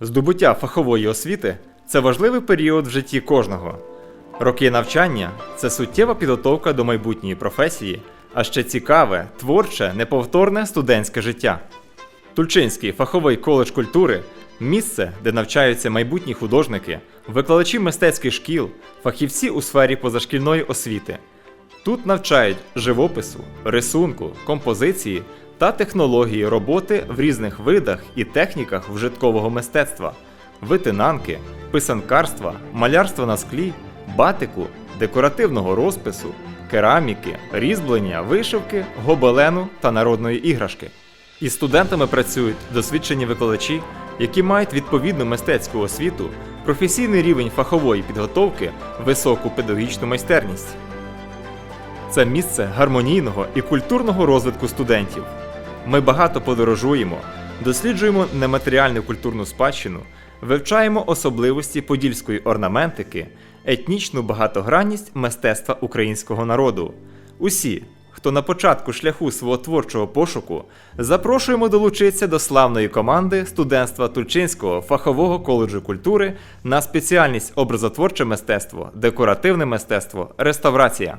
Здобуття фахової освіти це важливий період в житті кожного. Роки навчання це суттєва підготовка до майбутньої професії, а ще цікаве, творче, неповторне студентське життя. Тульчинський фаховий коледж культури місце, де навчаються майбутні художники, викладачі мистецьких шкіл, фахівці у сфері позашкільної освіти. Тут навчають живопису, рисунку, композиції та технології роботи в різних видах і техніках вжиткового мистецтва, витинанки, писанкарства, малярства на склі, батику, декоративного розпису, кераміки, різьблення, вишивки, гобелену та народної іграшки. Із студентами працюють досвідчені викладачі, які мають відповідну мистецьку освіту, професійний рівень фахової підготовки, високу педагогічну майстерність. Це місце гармонійного і культурного розвитку студентів. Ми багато подорожуємо, досліджуємо нематеріальну культурну спадщину, вивчаємо особливості подільської орнаментики, етнічну багатогранність мистецтва українського народу. Усі, хто на початку шляху свого творчого пошуку, запрошуємо долучитися до славної команди студентства Тульчинського фахового коледжу культури на спеціальність образотворче мистецтво, декоративне мистецтво, реставрація.